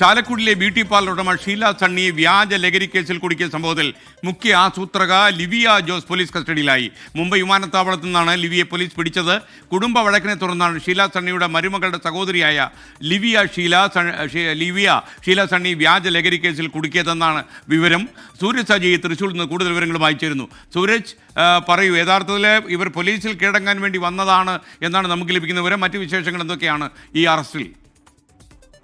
ചാലക്കുടിയിലെ beauty parlour ഉടമ ഷീല സണ്ണി വ്യാജ ലഹരി കേസിൽ കുടുക്കിയ സംഭവത്തിൽ മുഖ്യ ആസൂത്രക ലിവിയ ജോസ് പോലീസ് കസ്റ്റഡിയിലായി. മുംബൈ വിമാനത്താവളത്തിൽ നിന്നാണ് ലിവിയെ പോലീസ് പിടിച്ചത്. കുടുംബ വഴക്കിനെ തുടർന്നാണ് ഷീല സണ്ണിയുടെ മരുമകളുടെ സഹോദരിയായ Livia Sheela Livia Sheela Sunny വ്യാജ ലഹരി കേസിൽ കുടുക്കിയതെന്നാണ് വിവരം. സൂരജ് സജി തൃശ്ശൂരിൽ നിന്ന് കൂടുതൽ വിവരങ്ങളുമായി ചേരുന്നു. സൂരജ് പറയൂ യഥാർത്ഥത്തിൽ ഇവർ പോലീസിൽ കീഴടങ്ങാൻ വേണ്ടി വന്നതാണ് എന്നാണ് നമുക്ക് ലഭിക്കുന്ന വിവരം. മറ്റു വിശേഷങ്ങൾ എന്തൊക്കെയാണ് ഈ അറസ്റ്റിൽ?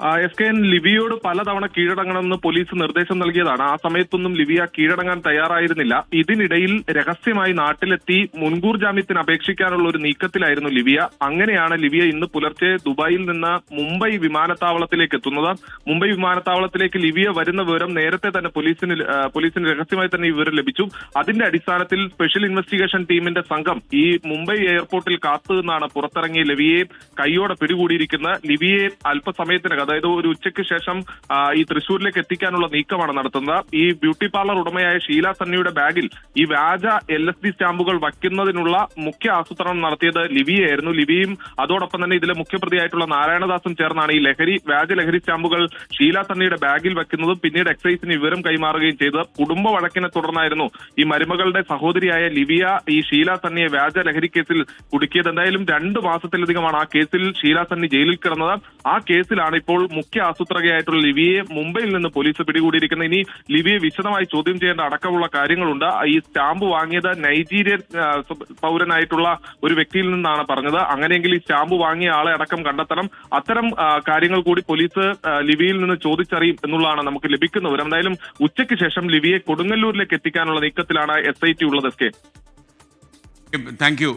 എസ് കെ എൻ ലിവിയോട് പലതവണ കീഴടങ്ങണമെന്ന് പോലീസ് നിർദ്ദേശം നൽകിയതാണ്. ആ സമയത്തൊന്നും ലിവിയ കീഴടങ്ങാൻ തയ്യാറായിരുന്നില്ല. ഇതിനിടയിൽ രഹസ്യമായി നാട്ടിലെത്തി മുൻകൂർ ജാമ്യത്തിന് അപേക്ഷിക്കാനുള്ള ഒരു നീക്കത്തിലായിരുന്നു ലിവിയ അങ്ങനെയാണ് ലിവിയ ഇന്ന് പുലർച്ചെ ദുബായിൽ നിന്ന് മുംബൈ വിമാനത്താവളത്തിലേക്ക് എത്തുന്നത്. മുംബൈ വിമാനത്താവളത്തിലേക്ക് ലിവിയ വരുന്ന വിവരം നേരത്തെ തന്നെ പോലീസിന് പോലീസിന് രഹസ്യമായി തന്നെ വിവരം ലഭിച്ചു. അതിന്റെ അടിസ്ഥാനത്തിൽ സ്പെഷ്യൽ ഇൻവെസ്റ്റിഗേഷൻ ടീമിന്റെ സംഘം ഈ മുംബൈ എയർപോർട്ടിൽ കാത്തു നിന്നാണ് പുറത്തിറങ്ങിയ ലിവിയെ കൈയോടെ പിടികൂടിയിരിക്കുന്നത്. ലിവിയെ അല്പസമയത്തിനകം അതായത് ഒരു ഉച്ചയ്ക്ക് ശേഷം ഈ തൃശൂരിലേക്ക് എത്തിക്കാനുള്ള നീക്കമാണ് നടത്തുന്നത്. ഈ ബ്യൂട്ടി പാർലർ ഉടമയായ ഷീല സണ്ണിയുടെ ബാഗിൽ ഈ വ്യാജ എൽ എസ് ഡി സ്റ്റാമ്പുകൾ വയ്ക്കുന്നതിനുള്ള മുഖ്യ ആസൂത്രണം നടത്തിയത് ലിവിയായിരുന്നു ലിവിയും അതോടൊപ്പം തന്നെ ഇതിലെ മുഖ്യപ്രതിയായിട്ടുള്ള നാരായണദാസും ചേർന്നാണ് ഈ ലഹരി വ്യാജ ലഹരി സ്റ്റാമ്പുകൾ ഷീല സണ്ണിയുടെ ബാഗിൽ വെക്കുന്നതും പിന്നീട് എക്സൈസിന് വിവരം കൈമാറുകയും ചെയ്തത്. കുടുംബ വഴക്കിനെ തുടർന്നായിരുന്നു ഈ മരുമകളുടെ സഹോദരിയായ ലിവിയ ഈ ഷീല സണ്ണിയെ വ്യാജ ലഹരി കേസിൽ കുടുക്കിയത്. എന്തായാലും രണ്ടു മാസത്തിലധികമാണ് ആ കേസിൽ ഷീല സണ്ണി ജയിലിൽ കിടന്നത്. ആ കേസിലാണ് ഇപ്പോൾ മുഖ്യ ആസൂത്രകയായിട്ടുള്ള ലിവിയെ മുംബൈയിൽ നിന്ന് പോലീസ് പിടികൂടിയിരിക്കുന്ന. ഇനി ലിവിയെ വിശദമായി ചോദ്യം ചെയ്യേണ്ട അടക്കമുള്ള കാര്യങ്ങളുണ്ട്. ഈ സ്റ്റാമ്പ് വാങ്ങിയത് നൈജീരിയൻ പൗരനായിട്ടുള്ള ഒരു വ്യക്തിയിൽ നിന്നാണ് പറഞ്ഞത്. അങ്ങനെയെങ്കിൽ ഈ സ്റ്റാമ്പ് വാങ്ങിയ ആളെ അടക്കം കണ്ടെത്തണം. അത്തരം കാര്യങ്ങൾ കൂടി പോലീസ് ലിവിയിൽ നിന്ന് ചോദിച്ചറിയും എന്നുള്ളതാണ് നമുക്ക് ലഭിക്കുന്ന വിവരം എന്തായാലും ഉച്ചയ്ക്ക് ശേഷം ലിവിയെ കൊടുങ്ങല്ലൂരിലേക്ക് എത്തിക്കാനുള്ള നീക്കത്തിലാണ് എസ് ഐ ടി ഉള്ളത്. S K thank you